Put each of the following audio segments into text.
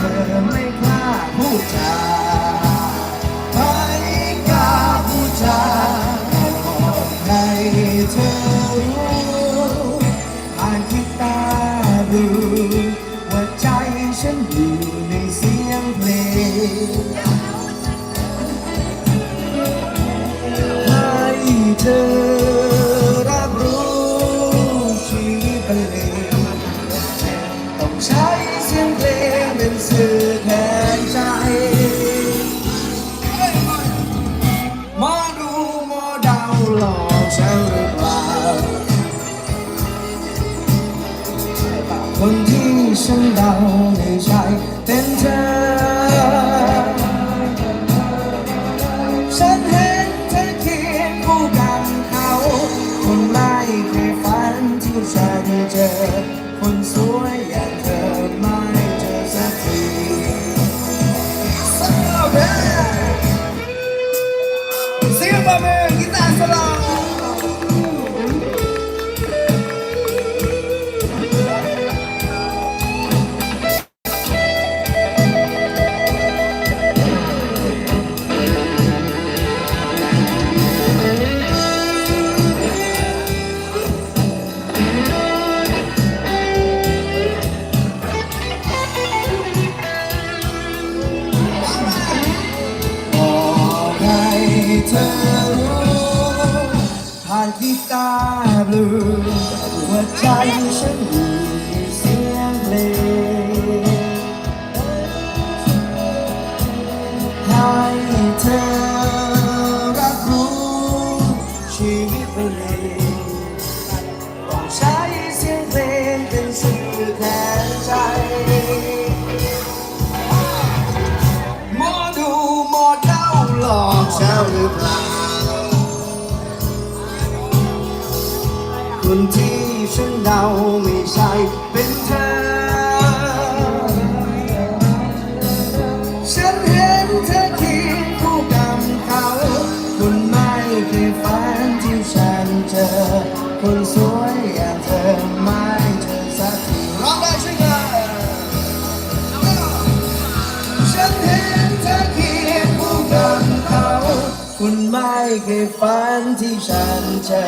เธอไม่กล้าพูดจาไม่กล้าพูดจาแต่บอกให้เธอรู้ผ่านที่ตาดูว่าใจฉันอยู่ในเสียงเพลงให้เธอ ใจฉันอยู่ในเสียงเพลงให้เธอรับรู้ชีวิตเป็นเลงต้องใช้เสียงเพลงเป็นสื่อแทนใจหมอดูหมอเดาหลอกเจ้าหรือเปล่าคนที่ ฉันเดาไม่ใช่เป็นเธอ ฉันเห็นเธอเคียงคู่กับเขา คุณไม่เคยฝันที่ฉันเจอ คนสวยอย่างเธอไม่เจอสักทีร้องได้ใช่ไหมฉันเห็นเธอเคียงคู่กับเขา คุณไม่เคยฝันที่ฉันเจอ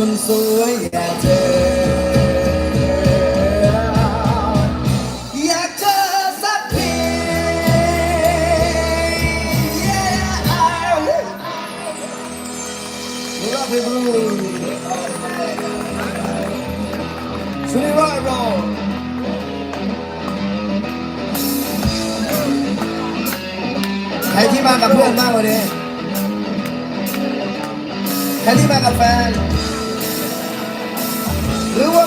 คนสวยอย่างเธออยากเจอสักที Yeah รักเพลงบลูช่วยร้อยรอใครที่มากับเพื่อนบ้างวันนี้ ใครที่มากับแฟน หรือว่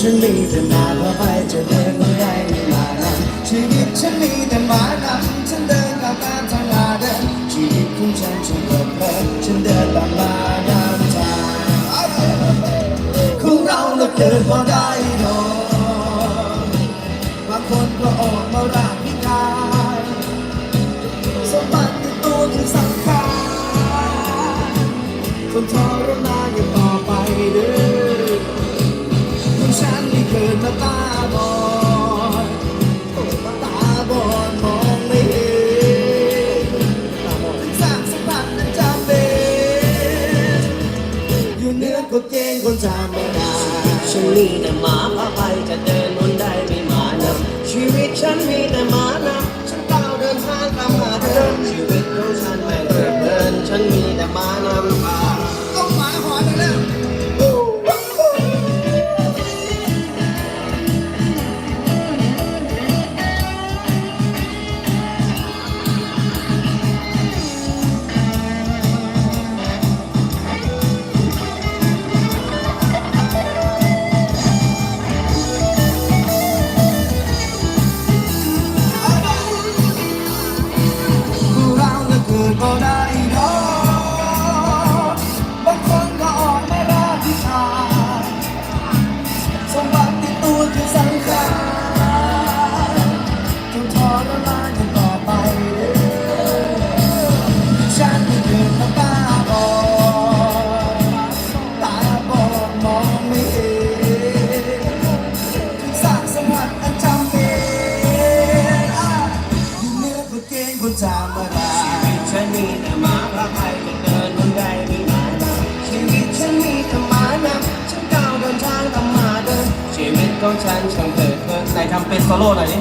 ฉันมีแต่มาเพราะไปจะเดินไม่ได้ไม่มานำชีวิตฉันมีแต่มานำฉันเดินตามตามทางมาเดินชีวิตของฉันฉันเดินเพลินฉันเดินตามมานำทางของเราเราเกิดมาได้หรอกบางคนก็ออกมาร่างพิการสมบัติในตัวคือสำคัญคนทร ฉันที่เกิดมาตาบอดตาบอดมองไม่เห็นสร้างสัมพันธ์นั้นจำเป็นอยู่เหนือกฎเกณฑ์คนธรรมดาฉันมีแต่หมา้องฉันฉันเพลิดเพลินไหนทำเป็นโซโล่หน่อยนี่